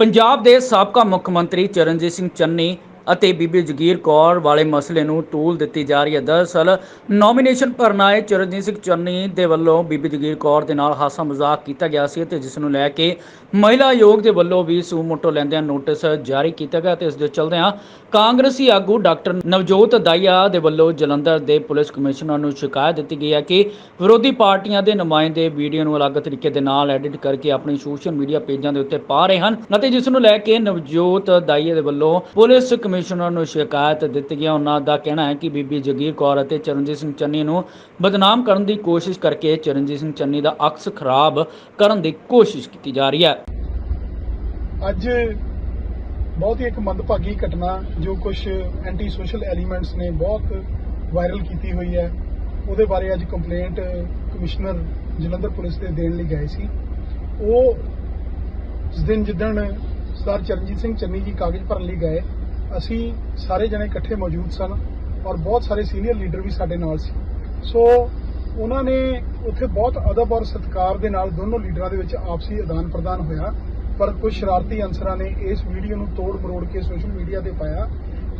ਪੰਜਾਬ ਦੇ ਸਾਬਕਾ ਮੁੱਖ ਮੰਤਰੀ ਚਰਨਜੀਤ ਸਿੰਘ ਚੰਨੀ ਅਤੇ ਬੀਬੀ ਜਗੀਰ ਕੌਰ ਵਾਲੇ ਮਸਲੇ ਨੂੰ ਤੂਲ ਦਿੱਤੀ ਜਾ ਰਹੀ ਹੈ। ਦਰਅਸਲ ਨੋਮੀਨੇਸ਼ਨ ਭਰਨ ਆਏ ਚਰਨਜੀਤ ਸਿੰਘ ਚੰਨੀ ਦੇ ਵੱਲੋਂ ਬੀਬੀ ਜਗੀਰ ਕੌਰ ਦੇ ਨਾਲ ਹਾਸਾ ਮਜ਼ਾਕ ਕੀਤਾ ਗਿਆ ਸੀ ਤੇ ਜਿਸ ਨੂੰ ਲੈ ਕੇ ਮਹਿਲਾ ਆਯੋਗ ਦੇ ਵੱਲੋਂ ਵੀ ਸੂਮੋਟੋ ਲੈਂਦਿਆਂ ਨੋਟਿਸ ਜਾਰੀ ਕੀਤਾ ਗਿਆ ਤੇ ਇਸ ਦੇ ਚਲਦਿਆਂ ਕਾਂਗਰਸੀ ਆਗੂ ਡਾਕਟਰ ਨਵਜੋਤ ਦਾਇਆ ਦੇ ਵੱਲੋਂ ਜਲੰਧਰ ਦੇ ਪੁਲਿਸ ਕਮਿਸ਼ਨਰ ਨੂੰ ਸ਼ਿਕਾਇਤ ਦਿੱਤੀ ਗਈ ਹੈ ਕਿ ਵਿਰੋਧੀ ਪਾਰਟੀਆਂ ਦੇ ਨੁਮਾਇੰਦੇ ਵੀਡੀਓ ਨੂੰ ਅਲੱਗ ਤਰੀਕੇ ਦੇ ਨਾਲ ਐਡਿਟ ਕਰਕੇ ਆਪਣੀ ਸੋਸ਼ਲ ਮੀਡੀਆ ਪੇਜਾਂ ਦੇ ਉੱਤੇ ਪਾ ਰਹੇ ਹਨ ਅਤੇ ਜਿਸ ਨੂੰ ਲੈ ਕੇ ਨਵਜੋਤ ਦਾਈਆ ਦੇ ਵੱਲੋਂ ਪੁਲਿਸ ਕਮਿਸ਼ਨਰ ਨੂੰ ਸ਼ਿਕਾਇਤ ਦਿੱਤੀ ਗਈ ਉਹਨਾਂ ਦਾ ਕਹਿਣਾ ਹੈ ਕਿ ਬੀਬੀ ਜਗੀਰ ਕੌਰ ਅਤੇ ਚਰਨਜੀਤ ਸਿੰਘ ਚੰਨੀ ਨੂੰ ਬਦਨਾਮ ਕਰਨ ਦੀ ਕੋਸ਼ਿਸ਼ ਕਰਕੇ ਚਰਨਜੀਤ ਸਿੰਘ ਚੰਨੀ ਦਾ ਅਕਸ ਖਰਾਬ ਕਰਨ ਦੀ ਕੋਸ਼ਿਸ਼ ਕੀਤੀ ਜਾ ਰਹੀ ਹੈ। ਅੱਜ ਬਹੁਤ ਹੀ ਇੱਕ ਮੰਦਭਾਗੀ ਘਟਨਾ ਜੋ ਕੁਝ ਐਂਟੀ ਸੋਸ਼ਲ ਐਲੀਮੈਂਟਸ ਨੇ ਬਹੁਤ ਵਾਇਰਲ ਕੀਤੀ ਹੋਈ ਹੈ। ਉਹਦੇ ਬਾਰੇ ਅੱਜ ਕੰਪਲੇਂਟ ਕਮਿਸ਼ਨਰ ਜਲੰਧਰ ਪੁਲਿਸ ਦੇ ਦੇਣ ਲਈ ਗਏ ਸੀ। ਉਹ ਉਸ ਦਿਨ ਜਿੱਦਣ ਸਰਦਾਰ ਚਰਨਜੀਤ ਸਿੰਘ ਚੰਨੀ ਜੀ ਕਾਗਜ਼ ਭਰਨ ਲਈ ਗਏ ਅਸੀਂ ਸਾਰੇ ਜਣੇ ਇਕੱਠੇ ਮੌਜੂਦ ਸਨ ਔਰ ਬਹੁਤ ਸਾਰੇ ਸੀਨੀਅਰ ਲੀਡਰ ਵੀ ਸਾਡੇ ਨਾਲ ਸੀ। ਸੋ ਉਹਨਾਂ ਨੇ ਉੱਥੇ ਬਹੁਤ ਅਦਬ ਔਰ ਸਤਿਕਾਰ ਦੇ ਨਾਲ ਦੋਨੋਂ ਲੀਡਰਾਂ ਦੇ ਵਿੱਚ ਆਪਸੀ ਆਦਾਨ ਪ੍ਰਦਾਨ ਹੋਇਆ। ਪਰ ਕੁਝ ਸ਼ਰਾਰਤੀ ਅਨਸਰਾਂ ਨੇ ਇਸ ਵੀਡੀਓ ਨੂੰ ਤੋੜ ਮਰੋੜ ਕੇ ਸੋਸ਼ਲ ਮੀਡੀਆ ਤੇ ਪਾਇਆ।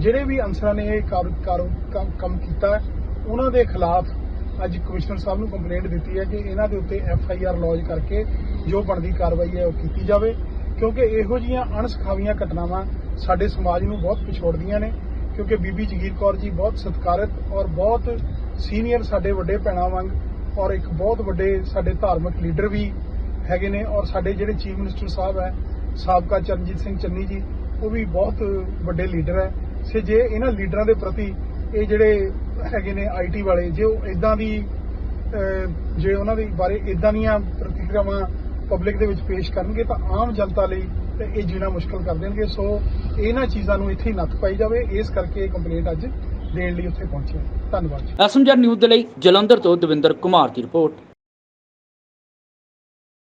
ਜਿਹੜੇ ਵੀ ਅਨਸਰਾਂ ਨੇ ਇਹ ਕੰਮ ਕੀਤਾ, ਉਹਨਾਂ ਦੇ ਖਿਲਾਫ ਅੱਜ ਕਮਿਸ਼ਨਰ ਸਾਹਿਬ ਨੂੰ ਕੰਪਲੇਂਟ ਦਿੱਤੀ ਹੈ ਕਿ ਇਹਨਾਂ ਦੇ ਉੱਤੇ ਐਫ ਆਈ ਆਰ ਲੌਜ ਕਰਕੇ ਜੋ ਬਣਦੀ ਕਾਰਵਾਈ ਹੈ ਉਹ ਕੀਤੀ ਜਾਵੇ। ਕਿਉਂਕਿ ਇਹੋ ਜਿਹੀਆਂ ਅਣਸਖਾਵੀਆਂ ਘਟਨਾਵਾਂ ਸਾਡੇ ਸਮਾਜ ਨੂੰ ਬਹੁਤ ਪਿਛੋੜਦੀਆਂ ਨੇ, ਕਿਉਂਕਿ ਬੀਬੀ ਜਗੀਰ ਕੌਰ ਜੀ ਬਹੁਤ ਸਤਿਕਾਰਤ ਔਰ ਬਹੁਤ ਸੀਨੀਅਰ ਸਾਡੇ ਵੱਡੇ ਭੈਣਾਂ ਵਾਂਗ ਔਰ ਇੱਕ ਬਹੁਤ ਵੱਡੇ ਸਾਡੇ ਧਾਰਮਿਕ ਲੀਡਰ ਵੀ ਹੈਗੇ ਨੇ ਔਰ ਸਾਡੇ ਜਿਹੜੇ ਚੀਫ ਮਿਨਿਸਟਰ ਸਾਹਿਬ ਹੈ, ਸਾਬਕਾ ਚਰਨਜੀਤ ਸਿੰਘ ਚੰਨੀ ਜੀ, ਉਹ ਵੀ ਬਹੁਤ ਵੱਡੇ ਲੀਡਰ ਹੈ। ਸੇ ਜੇ ਇਹਨਾਂ ਲੀਡਰਾਂ ਦੇ ਪ੍ਰਤੀ ਇਹ ਜਿਹੜੇ ਹੈਗੇ ਨੇ ਆਈਟੀ ਵਾਲੇ, ਜੇ ਉਹ ਇਦਾਂ ਦੀ ਜੇ ਉਹਨਾਂ ਦੇ ਬਾਰੇ ਇਦਾਂ ਦੀਆਂ ਪ੍ਰਤੀਕਿਰਿਆਵਾਂ ਪਬਲਿਕ ਦੇ ਵਿੱਚ ਪੇਸ਼ ਕਰਨਗੇ ਤਾਂ ਆਮ ਜਨਤਾ ਲਈ ਤੇ ਇਹ ਜੀਣਾ ਮੁਸ਼ਕਲ ਕਰ ਦੇਣਗੇ, ਸੋ ਇਹਨਾਂ ਚੀਜ਼ਾਂ ਨੂੰ ਇੱਥੇ ਹੀ ਨੱਥ ਪਾਈ ਜਾਵੇ। ਇਸ ਕਰਕੇ ਇਹ ਕੰਪਲੇਂਟ ਅੱਜ ਦੇਣ ਲਈ ਉੱਥੇ ਪਹੁੰਚੇ ਧੰਨਵਾਦ ਜੀ। ਐਸਐਮਜੀ ਨਿਊਜ਼ ਦੇ ਲਈ ਜਲੰਧਰ ਤੋਂ ਦਵਿੰਦਰ ਕੁਮਾਰ ਦੀ ਰਿਪੋਰਟ।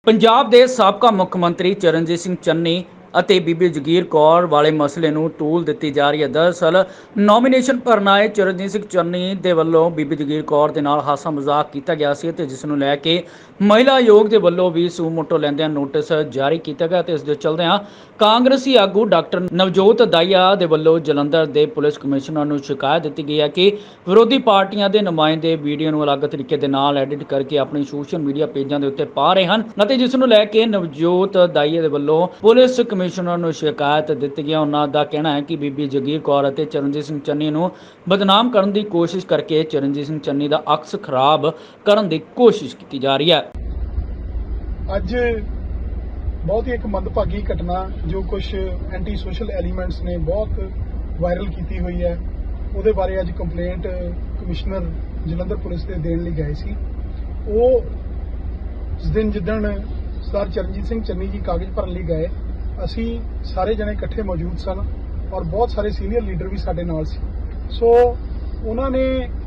ਪੰਜਾਬ ਦੇ ਸਾਬਕਾ ਮੁੱਖ ਮੰਤਰੀ ਚਰਨਜੀਤ ਸਿੰਘ ਚੰਨੀ ਅਤੇ ਬੀਬੀ ਜਗੀਰ ਕੌਰ ਵਾਲੇ ਮਸਲੇ ਨੂੰ ਤੂਲ ਦਿੱਤੀ ਜਾ ਰਹੀ ਹੈ। ਦਰਅਸਲ ਨੋਮੀਨੇਸ਼ਨ ਭਰਨ ਆਏ ਚਰਨਜੀਤ ਸਿੰਘ ਚੰਨੀ ਦੇ ਵੱਲੋਂ ਬੀਬੀ ਜਗੀਰ ਕੌਰ ਦੇ ਨਾਲ ਹਾਸਾ ਮਜ਼ਾਕ ਕੀਤਾ ਗਿਆ ਸੀ ਤੇ ਜਿਸ ਨੂੰ ਲੈ ਕੇ ਮਹਿਲਾ ਆਯੋਗ ਦੇ ਵੱਲੋਂ ਵੀ ਸੂਮੋਟੋ ਲੈਂਦਿਆਂ ਨੋਟਿਸ ਜਾਰੀ ਕੀਤਾ ਗਿਆ ਤੇ ਇਸ ਦੇ ਚਲਦਿਆਂ ਕਾਂਗਰਸੀ ਆਗੂ ਡਾਕਟਰ ਨਵਜੋਤ ਦਾਇਆ ਦੇ ਵੱਲੋਂ ਜਲੰਧਰ ਦੇ ਪੁਲਿਸ ਕਮਿਸ਼ਨਰ ਨੂੰ ਸ਼ਿਕਾਇਤ ਦਿੱਤੀ ਗਈ ਹੈ ਕਿ ਵਿਰੋਧੀ ਪਾਰਟੀਆਂ ਦੇ ਨੁਮਾਇੰਦੇ ਵੀਡੀਓ ਨੂੰ ਅਲੱਗ ਤਰੀਕੇ ਦੇ ਨਾਲ ਐਡਿਟ ਕਰਕੇ ਆਪਣੀ ਸੋਸ਼ਲ ਮੀਡੀਆ ਪੇਜਾਂ ਦੇ ਉੱਤੇ ਪਾ ਰਹੇ ਹਨ ਅਤੇ ਜਿਸ ਨੂੰ ਲੈ ਕੇ ਨਵਜੋਤ ਦਾਈਆ ਦੇ ਵੱਲੋਂ ਪੁਲਿਸ ਕਮਿਸ਼ਨਰ ਨੂੰ ਸ਼ਿਕਾਇਤ ਦਿੱਤੀ ਗਈ। ਉਹਨਾਂ ਦਾ ਕਹਿਣਾ ਹੈ ਕਿ ਬੀਬੀ ਜਗੀਰ ਕੌਰ ਅਤੇ ਚਰਨਜੀਤ ਸਿੰਘ ਚੰਨੀ ਨੂੰ ਬਦਨਾਮ ਕਰਨ ਦੀ ਕੋਸ਼ਿਸ਼ ਕਰਕੇ ਚਰਨਜੀਤ ਸਿੰਘ ਚੰਨੀ ਦਾ ਅਕਸ ਖਰਾਬ ਕਰਨ ਦੀ ਕੋਸ਼ਿਸ਼ ਕੀਤੀ ਜਾ ਰਹੀ ਹੈ। ਅੱਜ ਬਹੁਤ ਹੀ ਇੱਕ ਮੰਦਭਾਗੀ ਘਟਨਾ ਜੋ ਕੁਝ ਐਂਟੀ ਸੋਸ਼ਲ ਐਲੀਮੈਂਟਸ ਨੇ ਬਹੁਤ ਵਾਇਰਲ ਕੀਤੀ ਹੋਈ ਹੈ। ਉਹਦੇ ਬਾਰੇ ਅੱਜ ਕੰਪਲੇਂਟ ਕਮਿਸ਼ਨਰ ਜਲੰਧਰ ਪੁਲਿਸ ਦੇ ਦੇਣ ਲਈ ਗਏ ਸੀ। ਉਹ ਉਸ ਦਿਨ ਜਿੱਦਣ ਸਰਦਾਰ ਚਰਨਜੀਤ ਸਿੰਘ ਚੰਨੀ ਜੀ ਕਾਗਜ਼ ਭਰਨ ਲਈ ਗਏ ਅਸੀਂ ਸਾਰੇ ਜਣੇ ਇਕੱਠੇ ਮੌਜੂਦ ਸਨ ਔਰ ਬਹੁਤ ਸਾਰੇ ਸੀਨੀਅਰ ਲੀਡਰ ਵੀ ਸਾਡੇ ਨਾਲ ਸੀ। ਸੋ ਉਹਨਾਂ ਨੇ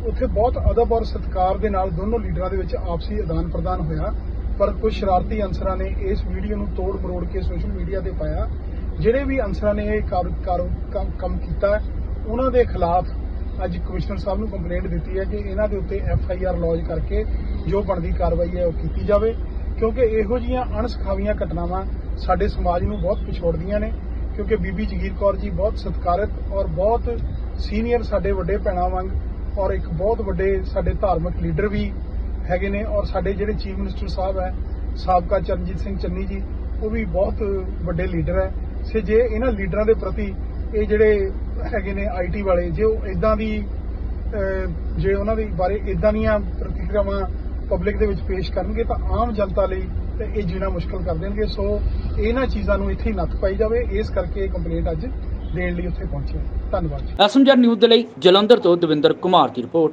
ਉੱਥੇ ਬਹੁਤ ਅਦਬ ਔਰ ਸਤਿਕਾਰ ਦੇ ਨਾਲ ਦੋਨੋਂ ਲੀਡਰਾਂ ਦੇ ਵਿੱਚ ਆਪਸੀ ਆਦਾਨ ਪ੍ਰਦਾਨ ਹੋਇਆ। ਪਰ ਕੁਝ ਸ਼ਰਾਰਤੀ ਅਨਸਰਾਂ ਨੇ ਇਸ ਵੀਡੀਓ ਨੂੰ ਤੋੜ ਮਰੋੜ ਕੇ ਸੋਸ਼ਲ ਮੀਡੀਆ ਤੇ ਪਾਇਆ। ਜਿਹੜੇ ਵੀ ਅਨਸਰਾਂ ਨੇ ਇਹ ਕੰਮ ਕੀਤਾ, ਉਹਨਾਂ ਦੇ ਖਿਲਾਫ ਅੱਜ ਕਮਿਸ਼ਨਰ ਸਾਹਿਬ ਨੂੰ ਕੰਪਲੇਂਟ ਦਿੱਤੀ ਹੈ ਕਿ ਇਹਨਾਂ ਦੇ ਉੱਤੇ ਐਫ ਆਈ ਆਰ ਲੌਜ ਕਰਕੇ ਜੋ ਬਣਦੀ ਕਾਰਵਾਈ ਹੈ ਉਹ ਕੀਤੀ ਜਾਵੇ। ਕਿਉਂਕਿ ਇਹੋ ਜਿਹੀਆਂ ਅਣਸਖਾਵੀਆਂ ਘਟਨਾਵਾਂ ਸਾਡੇ ਸਮਾਜ ਨੂੰ ਬਹੁਤ ਪਿਛੋੜਦੀਆਂ ਨੇ, ਕਿਉਂਕਿ ਬੀਬੀ ਜਗੀਰ ਕੌਰ ਜੀ ਬਹੁਤ ਸਤਿਕਾਰਤ ਔਰ ਬਹੁਤ ਸੀਨੀਅਰ ਸਾਡੇ ਵੱਡੇ ਭੈਣਾਂ ਵਾਂਗ ਔਰ ਇੱਕ ਬਹੁਤ ਵੱਡੇ ਸਾਡੇ ਧਾਰਮਿਕ ਲੀਡਰ ਵੀ ਹੈਗੇ ਨੇ ਔਰ ਸਾਡੇ ਜਿਹੜੇ ਚੀਫ ਮਿਨਿਸਟਰ ਸਾਹਿਬ ਹੈ, ਸਾਬਕਾ ਚਰਨਜੀਤ ਸਿੰਘ ਚੰਨੀ ਜੀ, ਉਹ ਵੀ ਬਹੁਤ ਵੱਡੇ ਲੀਡਰ ਹੈ। ਸੇ ਜੇ ਇਹਨਾਂ ਲੀਡਰਾਂ ਦੇ ਪ੍ਰਤੀ ਇਹ ਜਿਹੜੇ ਹੈਗੇ ਨੇ ਆਈਟੀ ਵਾਲੇ, ਜੇ ਉਹ ਇਦਾਂ ਦੀ ਜੇ ਉਹਨਾਂ ਦੇ ਬਾਰੇ ਇਦਾਂ ਦੀਆਂ ਪ੍ਰਤੀਕਿਰਿਆਵਾਂ ਪਬਲਿਕ ਦੇ ਵਿੱਚ ਪੇਸ਼ ਕਰਨਗੇ ਤਾਂ ਆਮ ਜਨਤਾ ਲਈ ਤੇ ਇਹ ਜੀਣਾ ਮੁਸ਼ਕਲ ਕਰ ਦੇਣਗੇ, ਸੋ ਇਹਨਾਂ ਚੀਜ਼ਾਂ ਨੂੰ ਇੱਥੇ ਹੀ ਨੱਥ ਪਾਈ ਜਾਵੇ। ਇਸ ਕਰਕੇ ਇਹ ਕੰਪਲੇਂਟ ਅੱਜ ਦੇਣ ਲਈ ਉੱਥੇ ਪਹੁੰਚੇ ਧੰਨਵਾਦ ਜੀ। ਐਸਐਮਜੀ ਨਿਊਜ਼ ਦੇ ਲਈ ਜਲੰਧਰ ਤੋਂ ਦਵਿੰਦਰ ਕੁਮਾਰ ਦੀ ਰਿਪੋਰਟ।